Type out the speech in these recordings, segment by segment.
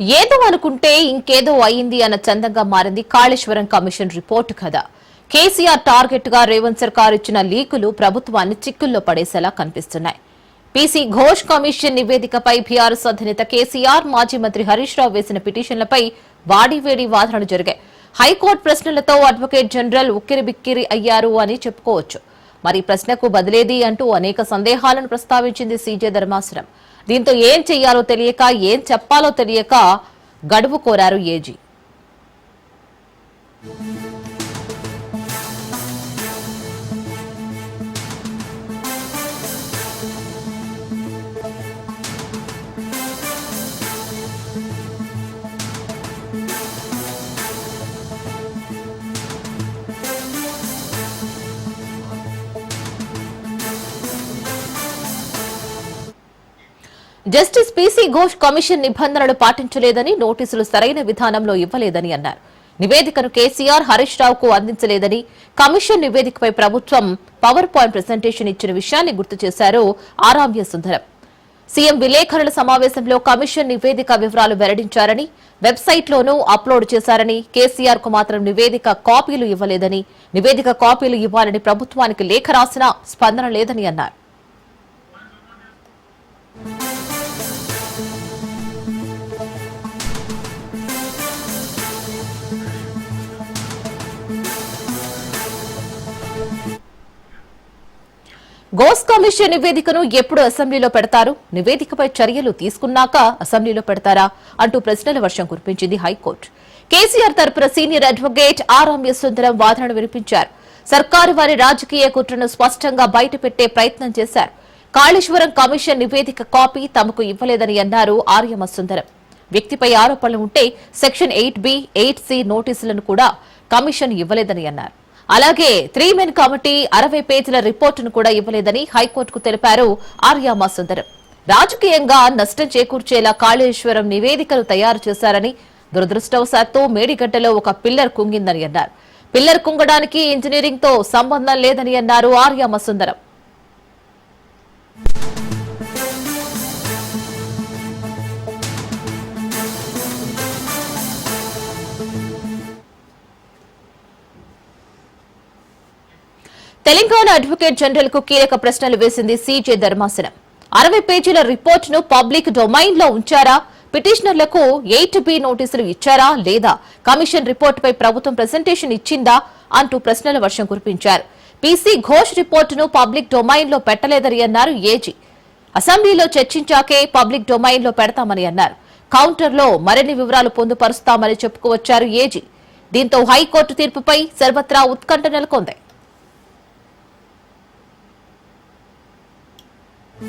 ఏదో అనుకుంటే ఇంకేదో అయింది అన్న చందంగా మారింది కాళేశ్వరం కమిషన్ రిపోర్టు కథ. కేసీఆర్ టార్గెట్గా రేవంత్ సర్కార్ ఇచ్చిన లీకులు ప్రభుత్వాన్ని చిక్కుల్లో పడేసేలా కనిపిస్తున్నాయి. పీసీ ఘోష్ కమిషన్ నివేదికపై బీఆర్ఎస్ అధినేత కేసీఆర్ మాజీ మంత్రి హరీష్ రావు వేసిన పిటిషన్లపై వాడివేడి వాదనలు జరిగాయి. హైకోర్టు ప్రశ్నలతో అడ్వకేట్ జనరల్ ఉక్కిరిబిక్కిరి అయ్యారు అని చెప్పుకోవచ్చు. మరి ప్రశ్నకు బదిలేది అంటూ అనేక సందేహాలను ప్రస్తావించింది సీజే ధర్మాసనం. దీంతో ఏం చెయ్యాలో తెలియక ఏం చెప్పాలో తెలియక గడువు కోరారు AG. Justice PC Ghosh commission నిబంధనలు పాటించలేదని నోటీసులు సరైన విధానంలో ఇవ్వలేదని అన్నారు. నివేదికను కేసీఆర్ హరీష్ రావుకు అందించలేదని కమిషన్ నివేదికపై ప్రభుత్వం పవర్ పాయింట్ ప్రజెంటేషన్ ఇచ్చిన విషయాన్ని గుర్తు చేశారు ఆరామ్య సుందరం. సీఎం విలేకరుల సమావేశంలో కమిషన్ నివేదిక వివరాలు వెల్లడించారని వెబ్సైట్లోనూ అప్లోడ్ చేశారని కేసీఆర్కు మాత్రం నివేదిక కాపీలు ఇవ్వలేదని నివేదిక కాపీలు ఇవ్వాలని ప్రభుత్వానికి లేఖ రాసినా స్పందన లేదని అన్నారు. గోస్ కమిషన్ నివేదికను ఎప్పుడు అసెంబ్లీలో పెడతారు? నివేదికపై చర్యలు తీసుకున్నాక అసెంబ్లీలో పెడతారా? అంటూ ప్రశ్నల వర్షం కురిపించింది హైకోర్టు. కేసీఆర్ తరపున సీనియర్ అడ్వకేట్ ఆరామ్య సుందరం వాదనలు వినిపించారు. సర్కారు వారి రాజకీయ కుట్రను స్పష్టంగా బయటపెట్టే ప్రయత్నం చేశారు. కాళేశ్వరం కమిషన్ నివేదిక కాపీ తమకు ఇవ్వలేదని అన్నారు ఆర్యమ సుందరం వ్యక్తిపై ఆరోపణలు ఉంటే section eight B eight C నోటీసులను కూడా కమిషన్ ఇవ్వలేదని అన్నారు. అలాగే త్రీ మెన్ కమిటీ అరవై పేజీల రిపోర్టును కూడా ఇవ్వలేదని హైకోర్టుకు తెలిపారు ఆర్యామా సుందరం రాజకీయంగా నష్టం చేకూర్చేలా కాళేశ్వరం నివేదికలు తయారు చేశారని దురదృష్టవశాత్తు మేడిగడ్డలో ఒక పిల్లర్ కుంగిందని అన్నారు. పిల్లర్ కుంగడానికి ఇంజనీరింగ్తో సంబంధం లేదని అన్నారు ఆర్యామ సుందరం తెలంగాణ అడ్వకేట్ జనరల్కు కీలక ప్రశ్నలు వేసింది సీజే ధర్మాసనం. అరవై పేజీల రిపోర్టును పబ్లిక్ డొమైన్లో ఉంచారా? పిటిషనర్లకు ఎయిట్ బి నోటీసులు ఇచ్చారా లేదా? కమిషన్ రిపోర్టుపై ప్రభుత్వం ప్రజెంటేషన్ ఇచ్చిందా అంటూ ప్రశ్నల వర్షం కురిపించారు. పీసీ ఘోష్ రిపోర్టును పబ్లిక్ డొమైన్లో పెట్టలేదని అన్నారు ఏజీ. అసెంబ్లీలో చర్చించాకే పబ్లిక్ డొమైన్లో పెడతామని అన్నారు. కౌంటర్లో మరిన్ని వివరాలు పొందుపరుస్తామని చెప్పుకోవచ్చారు ఏజీ. దీంతో హైకోర్టు తీర్పుపై సర్వత్రా ఉత్కంఠ నెలకొంది. కాళేశ్వరం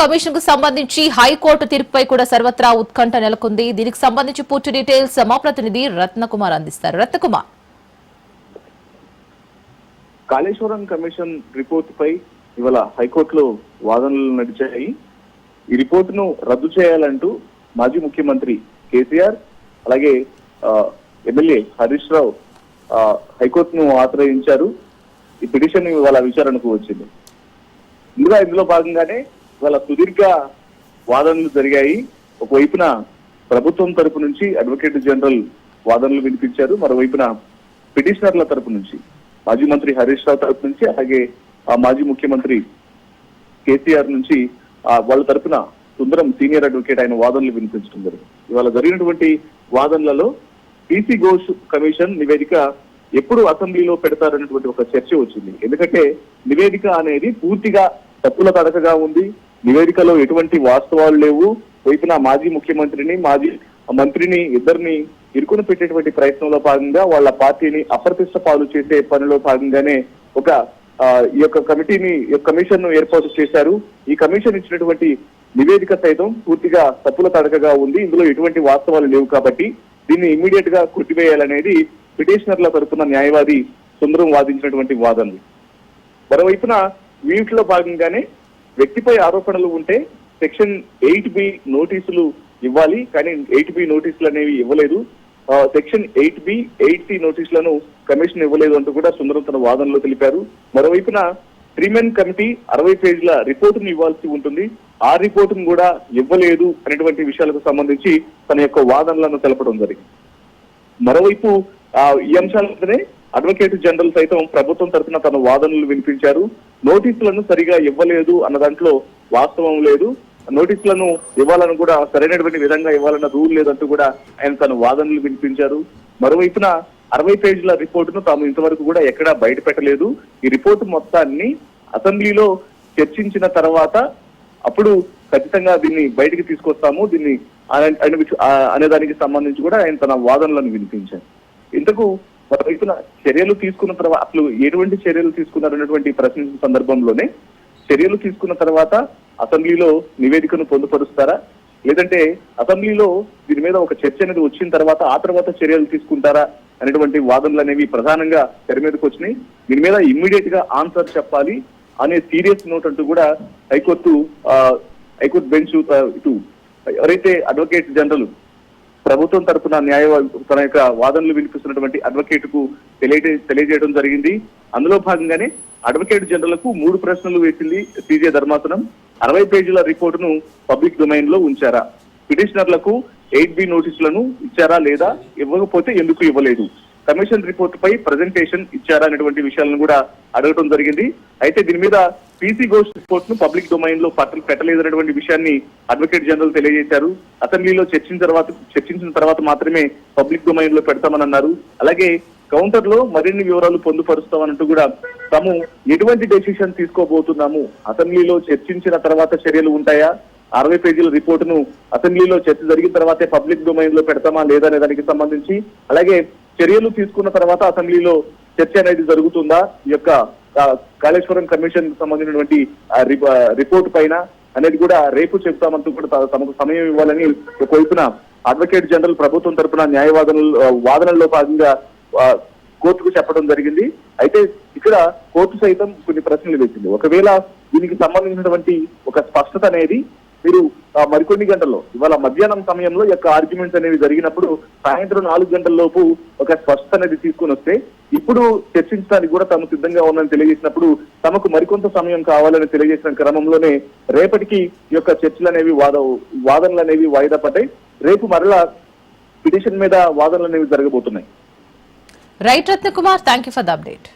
కమిషన్కు సంబంధించి హైకోర్టు తీర్పుపై కూడా సర్వత్రా ఉత్కంఠ నెలకొంది. దీనికి సంబంధించి పూర్తి డీటెయిల్స్ మా ప్రతినిధి రత్నకుమార్ అందిస్తారు. రత్నకుమార్. కాళేశ్వరం కమిషన్ రిపోర్టుపై ఇవాళ హైకోర్టులో వాదనలు నడిచాయి. ఈ రిపోర్టును రద్దు చేయాలంటూ మాజీ ముఖ్యమంత్రి కేసీఆర్ అలాగే ఎమ్మెల్యే హరీష్ రావు హైకోర్టును ఆశ్రయించారు. ఈ పిటిషన్ ఇవాళ విచారణకు వచ్చింది. ముందుగా ఇందులో భాగంగానే ఇవాళ సుదీర్ఘ వాదనలు జరిగాయి. ఒకవైపున ప్రభుత్వం తరపు నుంచి అడ్వకేట్ జనరల్ వాదనలు వినిపించారు. మరోవైపున పిటిషనర్ల తరపు నుంచి మాజీ మంత్రి హరీష్ రావు తరపు నుంచి అలాగే ఆ మాజీ ముఖ్యమంత్రి కేసీఆర్ నుంచి వాళ్ళ తరపున సుందరం సీనియర్ అడ్వకేట్ ఆయన వాదనలు వినిపించడం జరిగింది. ఇవాళ జరిగినటువంటి వాదనలలో పీసీ ఘోష్ కమిషన్ నివేదిక ఎప్పుడు అసెంబ్లీలో పెడతారనేటువంటి ఒక చర్చ వచ్చింది. ఎందుకంటే నివేదిక అనేది పూర్తిగా తప్పుల తడకగా ఉంది. నివేదికలో ఎటువంటి వాస్తవాలు లేవు. వైపున మాజీ ముఖ్యమంత్రిని మాజీ మంత్రిని ఇద్దరిని ఇరుకును పెట్టేటువంటి ప్రయత్నంలో భాగంగా వాళ్ళ పార్టీని అప్రతిష్ట పాలు చేసే పనిలో భాగంగానే ఒక ఈ యొక్క కమిటీని యొక్క కమిషన్ను ఏర్పాటు చేశారు. ఈ కమిషన్ ఇచ్చినటువంటి నివేదిక సైతం పూర్తిగా తప్పుల తడకగా ఉంది. ఇందులో ఎటువంటి వాస్తవాలు లేవు కాబట్టి దీన్ని ఇమ్మీడియట్గా కొట్టివేయాలనేది పిటిషనర్ల తరపున న్యాయవాది సుందరం వాదించినటువంటి వాదనలు మరోవైపున వీటిలో భాగంగానే వ్యక్తిపై ఆరోపణలు ఉంటే సెక్షన్ ఎయిట్ బి నోటీసులు ఇవ్వాలి. కానీ ఎయిట్ బి నోటీసులు అనేవి ఇవ్వలేదు. Section eight B eight C నోటీసులను commission ఇవ్వలేదు అంటూ కూడా సుందరం తన వాదనలో తెలిపారు. మరోవైపున త్రీమెన్ కమిటీ అరవై పేజీల రిపోర్టును ఇవ్వాల్సి ఉంటుంది. ఆ రిపోర్టును కూడా ఇవ్వలేదు అనేటువంటి విషయాలకు సంబంధించి తన యొక్క వాదనలను తెలపడం జరిగింది. మరోవైపు ఆ, ఈ అంశాలనే అడ్వకేట్ జనరల్ సైతం ప్రభుత్వం తరఫున తన వాదనలు వినిపించారు. నోటీసులను సరిగా ఇవ్వలేదు అన్న దాంట్లో వాస్తవం లేదు. నోటీసులను ఇవ్వాలని కూడా సరైనటువంటి విధంగా ఇవ్వాలన్న రూల్ లేదంటూ కూడా ఆయన తన వాదనలు వినిపించారు. మరోవైపున అరవై పేజీల రిపోర్టును తాము ఇంతవరకు కూడా ఎక్కడా బయట పెట్టలేదు ఈ రిపోర్టు మొత్తాన్ని అసెంబ్లీలో చర్చించిన తర్వాత అప్పుడు ఖచ్చితంగా దీన్ని బయటికి తీసుకొస్తాము. దీన్ని అనే- అనే దానికి సంబంధించి కూడా ఆయన తన వాదనలను వినిపించారు. ఇంతకు మరోవైపున చర్యలు తీసుకున్న తర్వాత అసలు ఎటువంటి చర్యలు తీసుకున్నారు అనేటువంటి ప్రశ్నించిన సందర్భంలోనే చర్యలు తీసుకున్న తర్వాత అసెంబ్లీలో నివేదికను పొందుపరుస్తారా? లేదంటే అసెంబ్లీలో దీని మీద ఒక చర్చ అనేది వచ్చిన తర్వాత ఆ తర్వాత చర్యలు తీసుకుంటారా అనేటువంటి వాదనలు అనేవి ప్రధానంగా తెర మీదకి వచ్చినాయి. దీని మీద ఇమ్మీడియట్గా ఆన్సర్ చెప్పాలి అనే సీరియస్ నోట్ అంటూ కూడా హైకోర్టు హైకోర్టు బెంచ్ ఇటు ఎవరైతే అడ్వకేట్ జనరల్ ప్రభుత్వం తరపున న్యాయ తన యొక్క వాదనలు వినిపిస్తున్నటువంటి అడ్వకేట్కు తెలియజే తెలియజేయడం జరిగింది. అందులో భాగంగానే అడ్వకేట్ జనరల్కు మూడు ప్రశ్నలు వేసింది సీజే ధర్మాసనం. అరవై పేజీల రిపోర్టును పబ్లిక్ డొమైన్లో ఉంచారా? పిటిషనర్లకు ఎయిట్ బి నోటీసులను ఇచ్చారా లేదా? ఇవ్వకపోతే ఎందుకు ఇవ్వలేదు? కమిషన్ రిపోర్ట్ పై ప్రజెంటేషన్ ఇచ్చారా అనేటువంటి విషయాలను కూడా అడగడం జరిగింది. అయితే దీని మీద పీసీ ఘోష్ రిపోర్ట్ను పబ్లిక్ డొమైన్లో పట్ట పెట్టలేదనేటువంటి విషయాన్ని అడ్వకేట్ జనరల్ తెలియజేశారు. అసెంబ్లీలో చర్చించిన తర్వాత చర్చించిన తర్వాత మాత్రమే పబ్లిక్ డొమైన్లో పెడతామని అన్నారు అలాగే కౌంటర్లో మరిన్ని వివరాలు పొందుపరుస్తామన్నట్టు కూడా తాము ఎటువంటి డెసిషన్ తీసుకోబోతున్నాము? అసెంబ్లీలో చర్చించిన తర్వాత చర్యలు ఉంటాయా? అరవై పేజీల రిపోర్టును అసెంబ్లీలో చర్చ జరిగిన తర్వాతే పబ్లిక్ డొమైన్లో పెడతామా లేదా అనే దానికి సంబంధించి అలాగే చర్యలు తీసుకున్న తర్వాత అసెంబ్లీలో చర్చ అనేది జరుగుతుందా? ఈ యొక్క కాళేశ్వరం కమిషన్ సంబంధించినటువంటి ఆ రిపోర్ట్ పైన అనేది కూడా రేపు చెప్తామంటూ కూడా తమకు సమయం ఇవ్వాలని ఒకవైపున అడ్వకేట్ జనరల్ ప్రభుత్వం తరపున న్యాయవాదనలు వాదనల్లో భాగంగా కోర్టుకు చెప్పడం జరిగింది. అయితే ఇక్కడ కోర్టు సైతం కొన్ని ప్రశ్నలు వేసింది. ఒకవేళ దీనికి సంబంధించినటువంటి ఒక స్పష్టత అనేది మీరు మరికొన్ని గంటల్లో ఇవాళ మధ్యాహ్నం సమయంలో యొక్క ఆర్గ్యుమెంట్స్ అనేవి జరిగినప్పుడు సాయంత్రం నాలుగు గంటల లోపు ఒక స్పష్టత అనేది తీసుకొని వస్తే ఇప్పుడు చర్చించడానికి కూడా తాము సిద్ధంగా ఉందని తెలియజేసినప్పుడు తమకు మరికొంత సమయం కావాలని తెలియజేసిన క్రమంలోనే రేపటికి ఈ యొక్క చర్చలు అనేవి వాద వాదనలు అనేవి వాయిదా పడ్డాయి. రేపు మరలా పిటిషన్ మీద వాదనలు అనేవి జరగబోతున్నాయి. Right Ratnakumar thank you for the update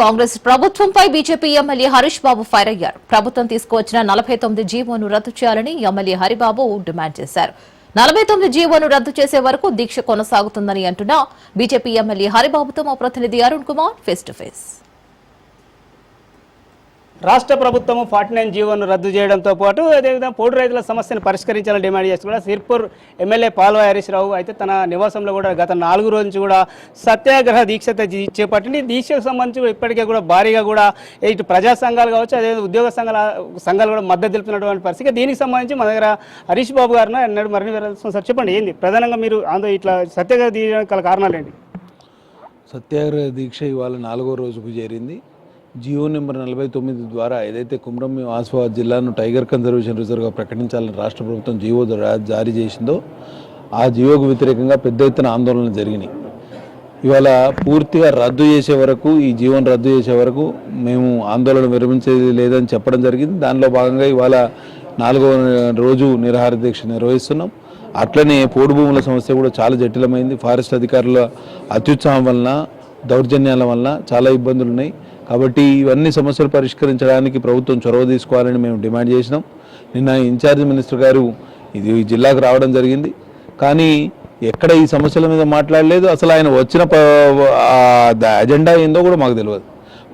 Congress ప్రభుత్వంపై BJP MLA Harish Babu fire అయ్యారు. ప్రభుత్వం తీసుకువచ్చిన నలభై తొమ్మిది జీవోను రద్దు చేయాలని ఎమ్మెల్యే హరిబాబు డిమాండ్ చేశారు. నలభై తొమ్మిది జీవోను రద్దు చేసే వరకు దీక్ష కొనసాగుతుందని అంటున్న బీజేపీ ఎమ్మెల్యే హరిబాబుతో మా ప్రతినిధి Arun Kumar face to face రాష్ట్ర ప్రభుత్వం ఫార్టీ నైన్ జీవోను రద్దు చేయడంతో పాటు అదేవిధంగా పోటు రైతుల సమస్యను పరిష్కరించాలని డిమాండ్ చేస్తూ కూడా సిర్పూర్ ఎమ్మెల్యే పాల్వ హరీశ్రావు అయితే తన నివాసంలో కూడా గత నాలుగు రోజు నుంచి కూడా సత్యాగ్రహ దీక్ష చేపట్టింది. దీక్షకు సంబంధించి ఇప్పటికే కూడా భారీగా కూడా ఇటు ప్రజా సంఘాలు కావచ్చు అదేవిధంగా ఉద్యోగ సంఘాల సంఘాలు కూడా మద్దతు తెలుపుతున్నటువంటి పరిస్థితి. దీనికి సంబంధించి మన దగ్గర హరీష్ బాబు గారిని అన్నాడు. మరిన్ని వివరాలు సార్ చెప్పండి ఏంది? ప్రధానంగా మీరు ఆంధ్ర ఇట్లా సత్యాగ్రహ తీయడానికి గల కారణాలు ఏంటి? సత్యాగ్రహ దీక్ష ఇవాళ నాలుగో రోజుకు చేరింది. జియో నెంబర్ నలభై తొమ్మిది ద్వారా ఏదైతే కుమ్రంభీం ఆసిఫాబాద్ జిల్లాను టైగర్ కన్జర్వేషన్ రిజర్వ్గా ప్రకటించాలని రాష్ట్ర ప్రభుత్వం జియో ద్వారా జారీ చేసిందో ఆ జియోకు వ్యతిరేకంగా పెద్ద ఎత్తున ఆందోళనలు జరిగినాయి. ఇవాళ పూర్తిగా రద్దు చేసే వరకు ఈ జీవోను రద్దు చేసే వరకు మేము ఆందోళన విరమించేది లేదని చెప్పడం జరిగింది. దానిలో భాగంగా ఇవాళ నాలుగో రోజు నిరాహార దీక్ష నిర్వహిస్తున్నాం. అట్లనే పోడు భూముల సమస్య కూడా చాలా జటిలమైంది. ఫారెస్ట్ అధికారుల అత్యుత్సాహం వలన దౌర్జన్యాల వలన చాలా ఇబ్బందులు ఉన్నాయి కాబట్టి ఇవన్నీ సమస్యలు పరిష్కరించడానికి ప్రభుత్వం చొరవ తీసుకోవాలని మేము డిమాండ్ చేసినాం. నిన్న ఇన్ఛార్జ్ మినిస్టర్ గారు ఇది జిల్లాకు రావడం జరిగింది. కానీ ఎక్కడ ఈ సమస్యల మీద మాట్లాడలేదు. అసలు ఆయన వచ్చిన ప- ద- అజెండా ఏందో కూడా మాకు తెలియదు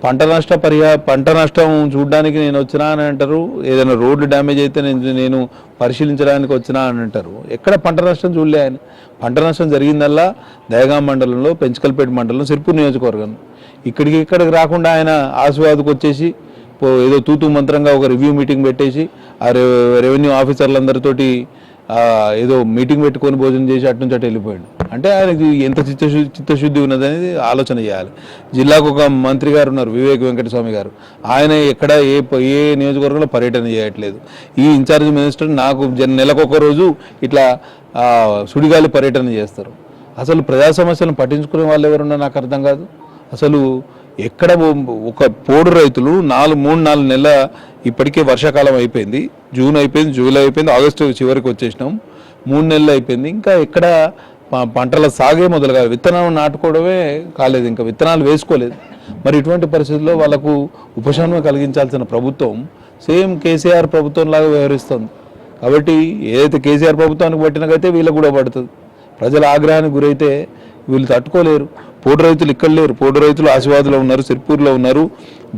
పంట నష్ట పరిహా పంట నష్టం చూడడానికి నేను వచ్చినా అని అంటారు. ఏదైనా రోడ్డు డ్యామేజ్ అయితే నేను నేను పరిశీలించడానికి వచ్చినా అని అంటారు. ఎక్కడ పంట నష్టం చూడలే ఆయన. పంట నష్టం జరిగిందల్లా దయగా మండలంలో పెంచకల్పేట మండలం సిర్పూర్ నియోజకవర్గం ఇక్కడికి ఇక్కడికి రాకుండా ఆయన ఆశీర్వాదకు వచ్చేసి పో- ఏదో తూతూ మంత్రంగా ఒక రివ్యూ మీటింగ్ పెట్టేసి ఆ రెవెన్యూ ఆఫీసర్లందరితోటి ఏదో మీటింగ్ పెట్టుకొని భోజనం చేసి అటు నుంచి అటు వెళ్ళిపోయాడు. అంటే ఆయనకి ఎంత చిత్తశుద్ధి చిత్తశుద్ధి ఉన్నది అనేది ఆలోచన చేయాలి. జిల్లాకు ఒక మంత్రి గారు ఉన్నారు వివేక్ వెంకటస్వామి గారు. ఆయన ఎక్కడ ఏ ఏ నియోజకవర్గంలో పర్యటన చేయట్లేదు. ఈ ఇన్ఛార్జ్ మినిస్టర్ నాకు జన్ నెలకొక రోజు ఇట్లా సుడిగాలి పర్యటన చేస్తారు. అసలు ప్రజా సమస్యలను పట్టించుకునే వాళ్ళు ఎవరున్నా నాకు అర్థం కాదు. అసలు ఎక్కడ ఒక పోడు రైతులు నాలుగు మూడు నాలుగు నెలల ఇప్పటికే వర్షాకాలం అయిపోయింది. జూన్ అయిపోయింది జూలై అయిపోయింది ఆగస్టు చివరికి వచ్చేసినాం. మూడు నెలలు అయిపోయింది. ఇంకా ఎక్కడ పంటల సాగే మొదలు కాదు విత్తనం నాటుకోవడమే కాలేదు ఇంకా విత్తనాలు వేసుకోలేదు. మరి ఇటువంటి పరిస్థితుల్లో వాళ్ళకు ఉపశమనం కలిగించాల్సిన ప్రభుత్వం సేమ్ కేసీఆర్ ప్రభుత్వం లాగా వ్యవహరిస్తుంది. కాబట్టి ఏదైతే కేసీఆర్ ప్రభుత్వానికి పట్టినకైతే వీళ్ళకు కూడా పడుతుంది. ప్రజల ఆగ్రహానికి గురైతే వీళ్ళు తట్టుకోలేరు. పోటు రైతులు ఇక్కడ లేరు. పోటు రైతులు ఆశీర్వాద్లో ఉన్నారు సిర్పూర్లో ఉన్నారు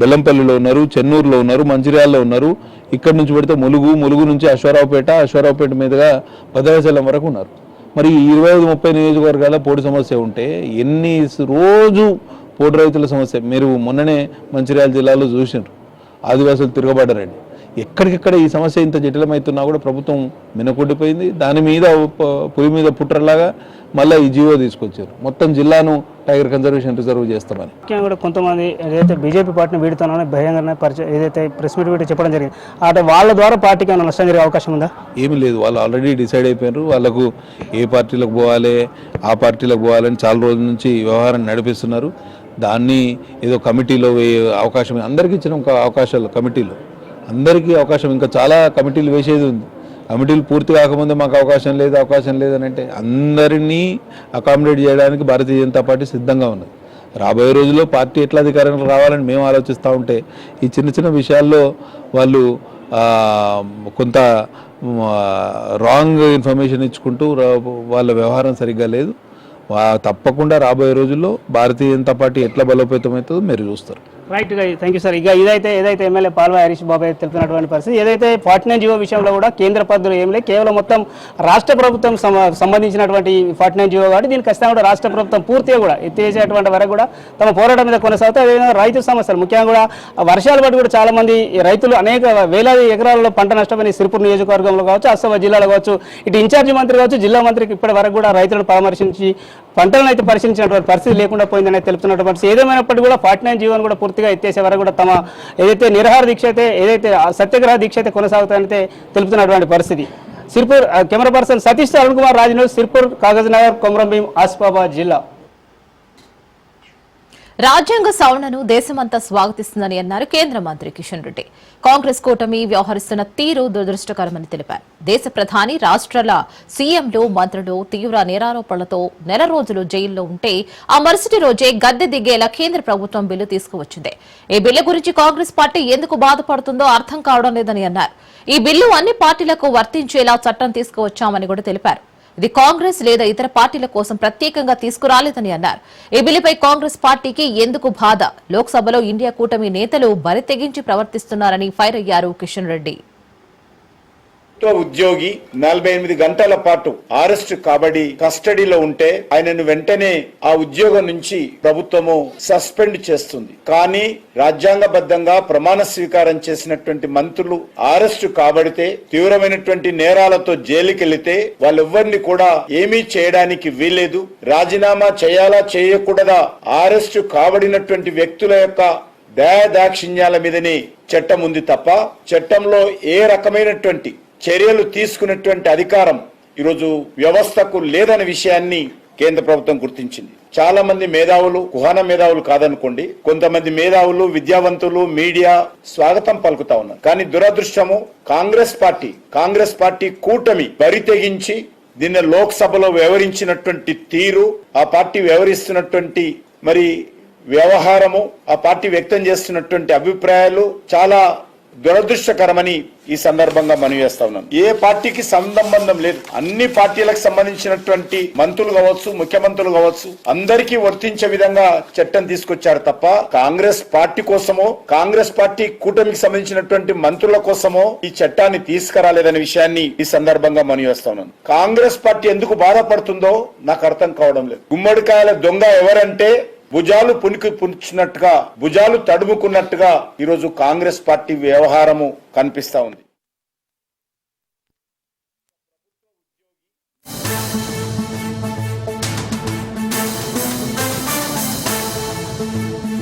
బెల్లంపల్లిలో ఉన్నారు చెన్నూరులో ఉన్నారు మంచిర్యాలలో ఉన్నారు. ఇక్కడ నుంచి పెడితే ములుగు ములుగు నుంచి అశ్వారావుపేట అశ్వారావుపేట మీదుగా భద్రాచలం వరకు ఉన్నారు. మరి ఈ ఇరవై ఐదు ముప్పై నియోజకవర్గాల పోటీ సమస్య ఉంటే ఎన్ని రోజు పోటు రైతుల సమస్య? మీరు మొన్ననే మంచిర్యాల జిల్లాలో చూసినారు ఆదివాసులు తిరగబడ్డారండి. ఎక్కడికెక్కడ ఈ సమస్య ఇంత జటిలమవుతున్నా కూడా ప్రభుత్వం మినకొట్టిపోయింది దాని మీద పొయ్యి మీద పుట్రలాగా మళ్ళీ ఈ జీవో తీసుకొచ్చారు. మొత్తం జిల్లాను టైగర్ కన్జర్వేషన్ రిజర్వ్ చేస్తామని. ముఖ్యంగా కూడా కొంతమంది ఏదైతే బీజేపీ పార్టీని వీడుతున్నానో భయంగా పరిచయం ఏదైతే ప్రెస్ మీట్ పెట్టి చెప్పడం జరిగింది అంటే వాళ్ళ ద్వారా పార్టీకి ఏమైనా నష్టం జరిగే అవకాశం ఉందా? ఏమీ లేదు. వాళ్ళు ఆల్రెడీ డిసైడ్ అయిపోయారు వాళ్ళకు ఏ పార్టీలకు పోవాలి ఆ పార్టీలకు పోవాలని చాలా రోజుల నుంచి వ్యవహారం నడిపిస్తున్నారు. దాన్ని ఏదో కమిటీలో అవకాశం అందరికీ ఇచ్చిన ఒక అవకాశాలు కమిటీలో. అందరికీ అవకాశం. ఇంకా చాలా కమిటీలు వేసేది ఉంది. కమిటీలు పూర్తి కాకముందే మాకు అవకాశం లేదు అవకాశం లేదని అంటే అందరినీ అకామిడేట్ చేయడానికి భారతీయ జనతా పార్టీ సిద్ధంగా ఉన్నది. రాబోయే రోజుల్లో పార్టీ ఎట్లా అధికారంలో రావాలని మేము ఆలోచిస్తూ ఉంటే ఈ చిన్న చిన్న విషయాల్లో వాళ్ళు కొంత రాంగ్ ఇన్ఫర్మేషన్ ఇచ్చుకుంటూ వాళ్ళ వ్యవహారం సరిగ్గా లేదు. తప్పకుండా రాబోయే రోజుల్లో భారతీయ జనతా పార్టీ ఎట్లా బలోపేతం అవుతుందో మీరు చూస్తారు. రైట్ థ్యాంక్ యూ సార్ ఇక ఇదైతే ఏదైతే ఎమ్మెల్యే పాల్వా హరీష్ బాబాయ్ తెలిపినటువంటి పరిస్థితి ఏదైతే ఫార్టీ నైన్ జీవో విషయంలో కూడా కేంద్ర పద్ధతులు ఏం లేదు. కేవలం మొత్తం రాష్ట్ర ప్రభుత్వం సంబంధించినటువంటి ఫార్టీ నైన్ జీవో కాబట్టి దీనికి ఖచ్చితంగా కూడా రాష్ట్ర ప్రభుత్వం పూర్తిగా కూడా ఎత్తేసేటువంటి వరకు కూడా తమ పోరాటం మీద కొనసాగుతూ అదేవిధంగా రైతు సమస్యలు ముఖ్యంగా కూడా వర్షాలు బట్టి కూడా చాలా మంది రైతులు అనేక వేలాది ఎకరాలలో పంట నష్టమైన సిరిపూర్ నియోజకవర్గంలో కావచ్చు అసభ జిల్లాలో కావచ్చు ఇటు ఇన్ఛార్జి మంత్రి కావచ్చు జిల్లా మంత్రికి ఇప్పటి వరకు కూడా రైతులను పరామర్శించి పంటలను అయితే పరిశీలించినటువంటి పరిస్థితి లేకుండా పోయిందని తెలుపుతున్నటువంటి ఏదేమైనప్పటికీ కూడా ఫార్టీ నైన్ జీవోని కూడా పూర్తి పూర్తిగా ఎత్తేసే వరకు కూడా తమ ఏదైతే నిరహార దీక్ష అయితే ఏదైతే సత్యగ్రహ సత్యాగ్రహ దీక్ష అయితే కొనసాగుతాయని తెలుపుతున్నటువంటి పరిస్థితి. సిర్పూర్ కెమెరా పర్సన్ సతీష్ అరుణ్ కుమార్ రాజు సిర్పూర్ కాగజ్ నగర్ కొమరంభీం ఆసిఫాబాద్ జిల్లా. రాజ్యాంగ సవరణను దేశమంతా స్వాగతిస్తుందని అన్నారు కేంద్ర మంత్రి కిషన్ రెడ్డి. కాంగ్రెస్ కూటమి వ్యవహరిస్తున్న తీరు దురదృష్టకరమని తెలిపారు. దేశ ప్రధాని రాష్ట్రాల సీఎంలు మంత్రులు తీవ్ర నేరారోపణలతో నెల రోజులు జైల్లో ఉంటే ఆ మరుసటి రోజే గద్దె దిగేలా కేంద్ర ప్రభుత్వం బిల్లు తీసుకువచ్చింది. ఈ బిల్లు గురించి కాంగ్రెస్ పార్టీ ఎందుకు బాధపడుతుందో అర్థం కావడం లేదని అన్నారు. ఈ బిల్లు అన్ని పార్టీలకు వర్తించేలా చట్టం తీసుకువచ్చామని కూడా తెలిపారు. ఇది కాంగ్రెస్ లేదా ఇతర పార్టీల కోసం ప్రత్యేకంగా తీసుకురాలేదని అన్నారు. ఈ బిల్లుపై కాంగ్రెస్ పార్టీకి ఎందుకు బాధ? లోక్సభలో ఇండియా కూటమి నేతలు బరితెగించి ప్రవర్తిస్తున్నారని ఫైర్ అయ్యారు కిషన్ రెడ్డి. ఉద్యోగి నలభై ఎనిమిది గంటల పాటు అరెస్ట్ కాబడి కస్టడీలో ఉంటే ఆయనను వెంటనే ఆ ఉద్యోగం నుంచి ప్రభుత్వము సస్పెండ్ చేస్తుంది. కానీ రాజ్యాంగబద్ధంగా ప్రమాణ స్వీకారం చేసినటువంటి మంత్రులు అరెస్ట్ కాబడితే తీవ్రమైనటువంటి నేరాలతో జైలుకెళ్ళితే వాళ్ళెవ్వరిని కూడా ఏమీ చేయడానికి వీల్లేదు. రాజీనామా చేయాలా చేయకూడదా? అరెస్ట్ కాబడినటువంటి వ్యక్తుల యొక్క దయాదాక్షిణ్యాల మీదనే చట్టం ఉంది తప్ప చట్టంలో ఏ రకమైనటువంటి చర్యలు తీసుకున్నటువంటి అధికారం ఈరోజు వ్యవస్థకు లేదనే విషయాన్ని కేంద్ర ప్రభుత్వం గుర్తించింది. చాలా మంది మేధావులు కుహాన మేధావులు కాదనుకోండి కొంతమంది మేధావులు విద్యావంతులు మీడియా స్వాగతం పలుకుతా ఉన్నారు. కానీ దురదృష్టము కాంగ్రెస్ పార్టీ కాంగ్రెస్ పార్టీ కూటమి బరి తెగించి దీన్ని లోక్సభలో వ్యవహరించినటువంటి తీరు ఆ పార్టీ వ్యవహరిస్తున్నటువంటి మరి వ్యవహారము ఆ పార్టీ వ్యక్తం చేస్తున్నటువంటి అభిప్రాయాలు చాలా దురదృష్టకరమని ఈ సందర్భంగా మనవి చేస్తా ఉన్నాను ఏ పార్టీకి సంబంధం లేదు. అన్ని పార్టీలకు సంబంధించినటువంటి మంత్రులు కావచ్చు ముఖ్యమంత్రులు కావచ్చు అందరికీ వర్తించే విధంగా చట్టం తీసుకొచ్చారు తప్ప కాంగ్రెస్ పార్టీ కోసమో కాంగ్రెస్ పార్టీ కూటమికి సంబంధించినటువంటి మంత్రుల కోసమో ఈ చట్టాన్ని తీసుకురాలేదనే విషయాన్ని ఈ సందర్భంగా మనవి చేస్తా ఉన్నాను కాంగ్రెస్ పార్టీ ఎందుకు బాధపడుతుందో నాకు అర్థం కావడం లేదు. గుమ్మడికాయల దొంగ ఎవరంటే భుజాలు పునికి పుంచినట్టుగా భుజాలు తడుముకున్నట్టుగా ఈరోజు కాంగ్రెస్ పార్టీ వ్యవహారము కనిపిస్తా ఉంది. thank you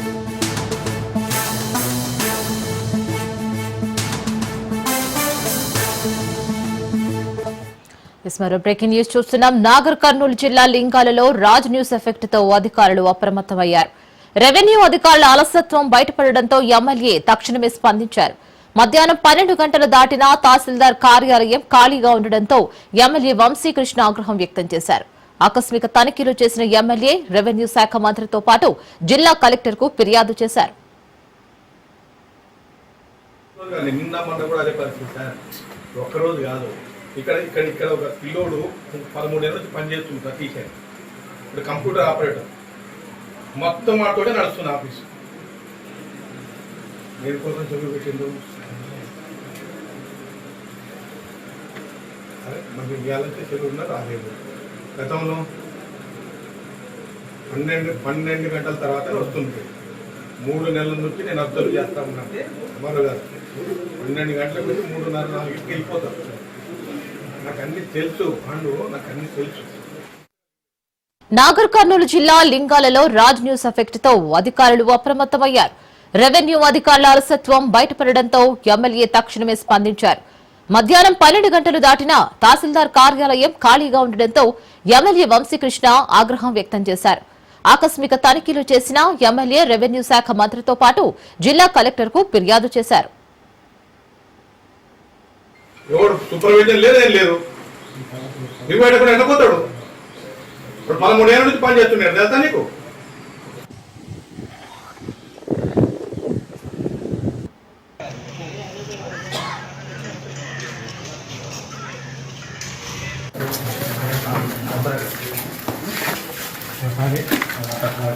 ఎస్ మరో బ్రేకింగ్ న్యూస్ చూస్తున్నాం. నాగర్ కర్నూలు జిల్లా లింగాలలో రాజ్ న్యూస్ ఎఫెక్ట్తో అధికారులు అప్రమత్తమయ్యారు. రెవెన్యూ అధికారుల అలసత్వం బయటపడడంతో ఎమ్మెల్యే తక్షణమే స్పందించారు. మధ్యాహ్నం పన్నెండు గంటలు దాటినా తహసీల్దార్ కార్యాలయం ఖాళీగా ఉండడంతో ఎమ్మెల్యే వంశీకృష్ణ ఆగ్రహం వ్యక్తం చేశారు. ఆకస్మిక తనిఖీలు చేసిన ఎమ్మెల్యే రెవెన్యూ శాఖ మంత్రితో పాటు జిల్లా కలెక్టర్కు ఫిర్యాదు చేశారు. నిన్న మొన్న కూడా అదే పరిస్థితి సార్. ఒక్కరోజు కాదు. ఇక్కడ ఇక్కడ ఇక్కడ ఒక పిల్లోడు పదమూడేళ్ళ నుంచి పనిచేస్తుంటారు టీచర్ ఇప్పుడు కంప్యూటర్ ఆపరేటర్. మొత్తం ఆటోనే నడుస్తుంది ఆఫీస్. దేనికోసం చదువు పెట్టిండు మరి ఇవ్వాలంటే చదువు ఉన్నా రాలేదు. గతంలో పన్నెండు పన్నెండు గంటల తర్వాత వస్తుంది. మూడు నెలల నుంచి నేను అబ్జర్వ్ చేస్తా ఉన్నాను మరో గారు పన్నెండు గంటల నుంచి మూడున్నర నాలుగు వెళ్ళిపోతాను నాకు అన్ని తెలుసు పండు నాకు అన్ని తెలుసు. నాగర్ కర్నూలు జిల్లా లింగాలలో రాజ్ న్యూస్ ఎఫెక్ట్తో అధికారులు అప్రమత్తమయ్యారు. రెవెన్యూ అధికారుల అలసత్వం బయటపడడంతో ఎమ్మెల్యే తక్షణమే స్పందించారు. మధ్యాహ్నం పన్నెండు గంటలు దాటినా తహసీల్దార్ కార్యాలయం ఖాళీగా ఉండడంతో ఎమ్మెల్యే వంశీకృష్ణ ఆగ్రహం వ్యక్తం చేశారు. ఆకస్మిక తనిఖీలు చేసిన ఎమ్మెల్యే రెవెన్యూ శాఖ మంత్రితో పాటు జిల్లా కలెక్టర్కు ఫిర్యాదు చేశారు. ఎవడు సూపర్విజన్ లేదేం లేదు. నువ్వు బయట కూడా ఎండపోతాడు ఇప్పుడు పదమూడేళ్ళ నుంచి పని చేస్తున్నాడు తెలుసా నీకు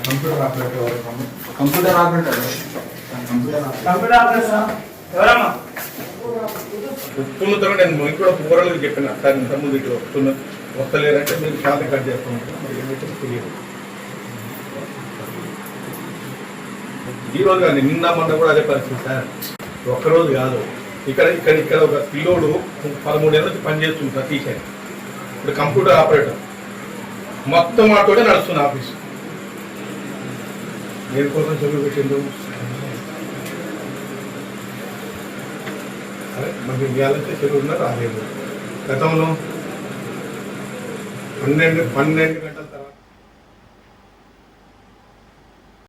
కంప్యూటర్ ఆపరేటర్ కంప్యూటర్ ఆపరేటర్ ఎవరమ్మా వస్తున్న తర్వాత నేను ఇంట్లో కూరలకు చెప్పిన సార్ ఇంతకుముందు ఇటు వస్తున్నా వస్తలేరంటే మీరు చాలా కట్ చేస్తున్నాం మరి ఏమైతే తెలియదు. ఈరోజు కానీ నిన్న మొన్న కూడా అదే పరిస్థితి సార్. ఒక్కరోజు కాదు. ఇక్కడ ఇక్కడ ఇక్కడ ఒక పిల్లోడు పదమూడేళ్ళ నుంచి పనిచేస్తుంటారు టీచర్ ఇప్పుడు కంప్యూటర్ ఆపరేటర్. మొత్తం ఆటోనే నడుస్తుంది ఆఫీస్. దేనికోసం చదువు పెట్టిండు అరే మరి ఇవ్వాలంటే చదువు ఉన్నా రాలేదు. గతంలో పన్నెండు పన్నెండు గంటల